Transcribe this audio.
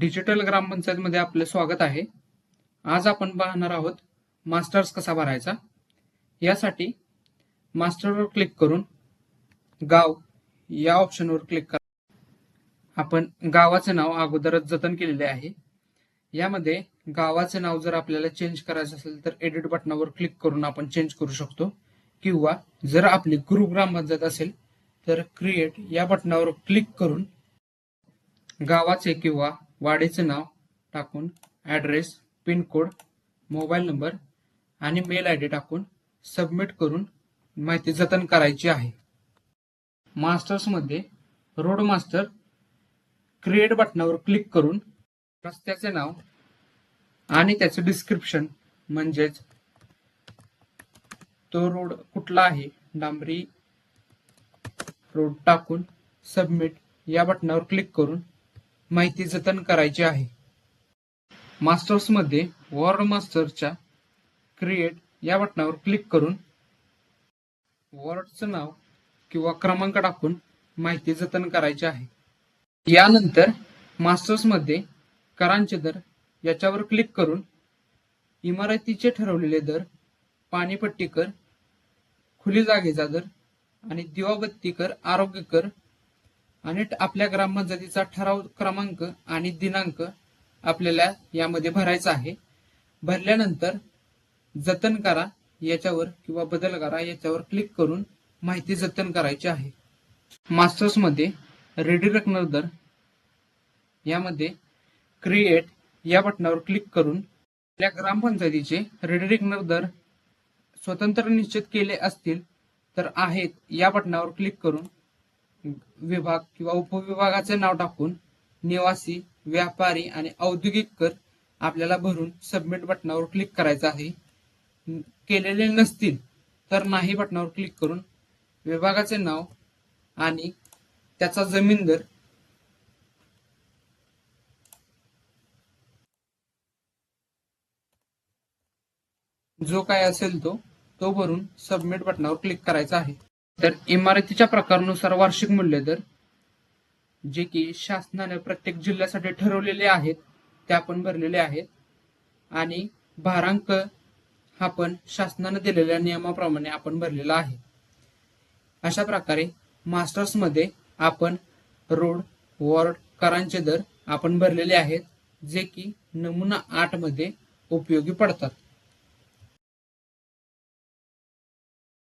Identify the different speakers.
Speaker 1: Digital ग्रामपंचायतमध्ये आपले स्वागत आहे. आज आपण पाहणार आहोत मास्टर्स कसा भरायचा? यासाठी मास्टरवर क्लिक करून गाव या ऑप्शनवर क्लिक करा. आपण गावाचे नाव अगोदरच जतन केलेले आहे. यामध्ये गावाचे नाव जर आपल्याला चेंज करायचं असेल तर एडिट बटनावर क्लिक करून आपण चेंज करू शकतो. किंवा जर आपली ग्रुप ग्रामपंचायत असेल तर क्रिएट या बटनावर क्लिक करून गावाचे किंवा वाडीचे नाव टाकून ॲड्रेस पिनकोड मोबाईल नंबर आणि मेल आय डी टाकून सबमिट करून माहिती जतन करायची आहे. मास्टर्समध्ये रोड मास्टर क्रिएट बटनावर क्लिक करून रस्त्याचे नाव आणि त्याचं डिस्क्रिप्शन म्हणजेच तो रोड कुठला आहे डांबरी रोड टाकून सबमिट या बटनावर क्लिक करून माहिती जतन करायची आहे. मास्टर्समध्ये वॉर्ड मास्टरच्या क्रिएट या बटनावर क्लिक करून वॉर्डचं नाव किंवा क्रमांक टाकून माहिती जतन करायची आहे. यानंतर मास्टर्समध्ये करांचे दर याच्यावर क्लिक करून इमारतीचे ठरवलेले दर पाणीपट्टी कर खुली जागेचा दर आणि दिवाबत्ती कर आरोग्य कर आणि आपल्या ग्रामपंचायतीचा ठराव क्रमांक आणि दिनांक आपल्याला यामध्ये भरायचा आहे. भरल्यानंतर जतन करा याच्यावर किंवा बदल करा याच्यावर क्लिक करून माहिती जतन करायची आहे. मास्टर्समध्ये रकनर दर यामध्ये क्रिएट या बटनावर क्लिक करून आपल्या ग्रामपंचायतीचे रेडिरेक्नर दर स्वतंत्र निश्चित केले असतील तर आहेत या बटनावर क्लिक करून विभाग किंवा उपविभागाचे नाव टाकून निवासी व्यापारी आणि औद्योगिक कर आपल्याला भरून सबमिट बटनावर क्लिक करायचं आहे. केलेले नसतील तर नाही बटनावर क्लिक करून विभागाचे नाव आणि त्याचा जमीन दर जो काय असेल तो तो भरून सबमिट बटनावर क्लिक करायचा आहे. तर इमारतीच्या प्रकारानुसार वार्षिक मूल्य दर जे की शासनाने प्रत्येक जिल्ह्यासाठी ठरवलेले आहेत ते आपण भरलेले आहेत. आणि भारांक हा पण शासनाने दिलेल्या नियमाप्रमाणे आपण भरलेला आहे. अशा प्रकारे मास्टर्समध्ये आपण रोड वॉर्ड करांचे दर आपण भरलेले आहेत जे की नमुना आठमध्ये उपयोगी पडतात.